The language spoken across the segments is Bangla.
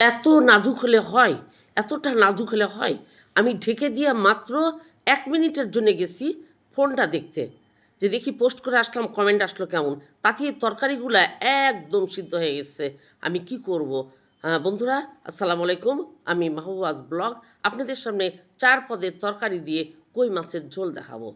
এত নাজুক হলে হয় এতটা নাজুক হলে হয়। আমি ঢেকে দিয়ে মাত্র এক মিনিটের জন্য গেছি ফোনটা দেখতে। যে দেখি পোস্ট করে আসলাম কমেন্ট আসলো কেমন? তাতে তরকারিগুলো একদম সিদ্ধ হয়ে গেছে। আমি কি করব? হ্যাঁ, বন্ধুরা আসসালামু আলাইকুম। আমি মাহবাজ ব্লগ। আপনাদের সামনে চার পদের তরকারি দিয়ে কই মাছের ঝোল দেখাবো?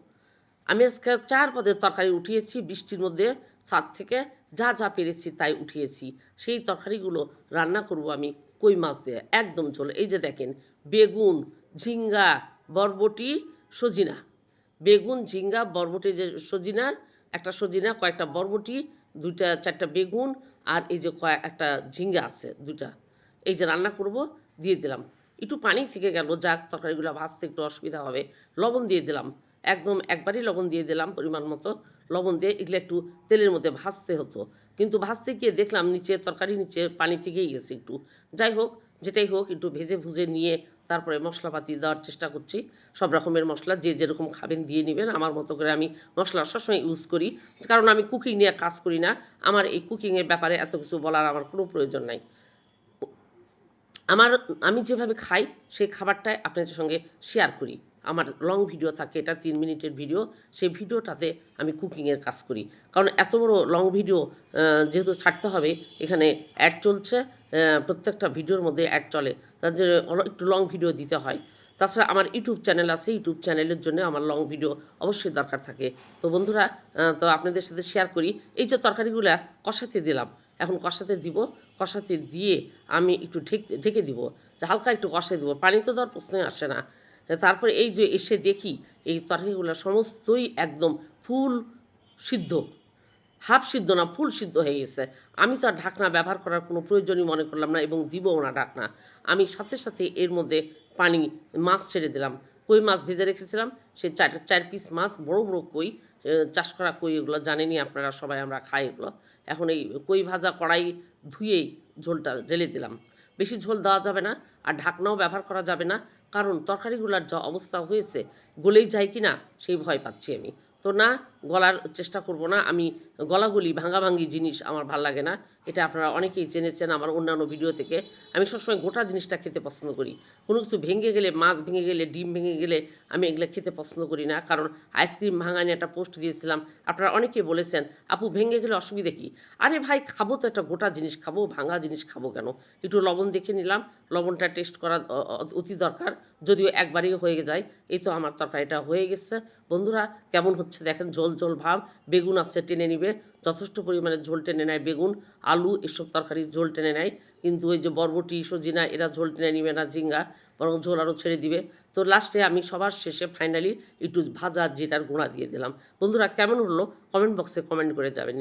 আমি আজকে চার পদের তরকারি উঠিয়েছি, বৃষ্টির মধ্যে ছাদ থেকে যা যা পেরেছি তাই উঠিয়েছি। সেই তরকারিগুলো রান্না করব আমি কই মাছ দিয়ে, একদম ঝোল। এই যে দেখেন, বেগুন, ঝিঙ্গা, বরবটি, সজিনা। বেগুন, ঝিঙ্গা, বরবটি যে সজিনা, একটা সজিনা, কয়েকটা বরবটি, দুইটা, চারটা বেগুন আর এই যে কয়েক একটা ঝিঙ্গা আছে দুইটা। এই যে রান্না করব, দিয়ে দিলাম। একটু পানি থেকে গেল, যাক তরকারিগুলো ভাজতে একটু অসুবিধা হবে। লবণ দিয়ে দিলাম। একদম একবারই লবণ দিয়ে দিলাম পরিমাণ মতো। লবণ দিয়ে এগুলো একটু তেলের মধ্যে ভাজতে হতো। কিন্তু ভাজতে গিয়ে দেখলাম নিচে তরকারি নিচে পানি থেকেই গেছে একটু। যাই হোক, যেটাই হোক, একটু ভেজে ভুজে নিয়ে তারপরে মশলাপাতি দেওয়ার চেষ্টা করছি। সব রকমের মশলা যে যেরকম খাবেন দিয়ে নেবেন। আমার মতো করে আমি মশলা সবসময় ইউজ করি। কারণ আমি কুকিং নিয়ে কাজ করি না। আমার এই কুকিংয়ের ব্যাপারে এত কিছু বলার আমার কোনো প্রয়োজন নাই। আমার, আমি যেভাবে খাই, সেই খাবারটাই আপনাদের সঙ্গে শেয়ার করি। আমার লং ভিডিও থাকে, এটা তিন মিনিটের ভিডিও সেই ভিডিওটাতে আমি কুকিংয়ের কাজ করি। কারণ এত বড় লং ভিডিও যেহেতু ছাড়তে হবে, এখানে অ্যাড চলছে প্রত্যেকটা ভিডিওর মধ্যে অ্যাড চলে। তার জন্য একটু লং ভিডিও দিতে হয়। তাছাড়া আমার ইউটিউব চ্যানেল আছে ইউটিউব চ্যানেলের জন্য আমার লং ভিডিও অবশ্যই দরকার থাকে। তো বন্ধুরা তো আপনাদের সাথে শেয়ার করি। এই যে তরকারিগুলো কষাতে দিলাম, এখন কষাতে দিব। কষাতে দিয়ে আমি একটু ঢেকে ঢেকে দিব। যে হালকা একটু কষাতে দিব। পানি তো দেওয়ার প্রশ্নই আসে না। তারপরে এই যে এসে দেখি, এই তরকারিগুলো সমস্তই একদম ফুল সিদ্ধ। হাফ সিদ্ধ না, ফুল সিদ্ধ হয়ে গেছে। আমি তো আর ঢাকনা ব্যবহার করার কোনো প্রয়োজনই মনে করলাম না এবং দিবও না ঢাকনা। আমি সাথে সাথে এর মধ্যে পানি, মাছ ছেড়ে দিলাম। কই মাছ ভেজে রেখেছিলাম? সেই চার চার পিস মাছ, বড় বড় কই চাষ করা কই এগুলো জানেনই আপনারা সবাই, আমরা খাই এগুলো। এখন এই কই ভাজা কড়াই ধুয়েই ঝোলটা ঢেলে দিলাম। বেশি ঝোল দেওয়া যাবে না আর ঢাকনাও ব্যবহার করা যাবে না। কারণ তরকারিগুলার যা অবস্থা হয়েছে, গলেই যায় কি না সেই ভয় পাচ্ছি আমি। তো না গলার চেষ্টা করব না। আমি গলাগুলি, ভাঙাভাঙি জিনিস আমার ভালো লাগে না। এটা আপনারা অনেকেই জেনেছেন আমার অন্যান্য ভিডিও থেকে। আমি সবসময় গোটা জিনিসটা খেতে পছন্দ করি। কোনো কিছু ভেঙে গেলে, মাছ ভেঙে গেলে, ডিম ভেঙে গেলে আমি এগুলো খেতে পছন্দ করি না। কারণ আইসক্রিম ভাঙা নিয়ে একটা পোস্ট দিয়েছিলাম। আপনারা অনেকেই বলেছেন, আপু, ভেঙে গেলে অসুবিধা কী? আরে ভাই, খাব তো একটা গোটা জিনিস। খাব, ভাঙা জিনিস খাব কেন? একটু লবণ দেখে নিলাম। লবণটা টেস্ট করা অতি দরকার। যদিও একবারই হয়ে যায়। এই তো আমার তরকারিটা হয়ে গেছে। বন্ধুরা, কেমন হচ্ছে দেখেন? ঝোল ঝোল ভাব, বেগুন আছে টেনে নিবে। যথেষ্ট পরিমাণে ঝোল টেনে নেয় বেগুন, আলু, এসব তরকারি ঝোল টেনে নেয়। কিন্তু ওই যে বরবটি, সজিনা, এরা ঝোল টেনে নিবে না, ঝিঙ্গা, বরং ঝোল আরও ছেড়ে দিবে। তো লাস্টে আমি সবার শেষে ফাইনালি একটু ভাজা জিরার গুঁড়া দিয়ে দিলাম। বন্ধুরা, কেমন হলো? কমেন্ট বক্সে কমেন্ট করে যাবেন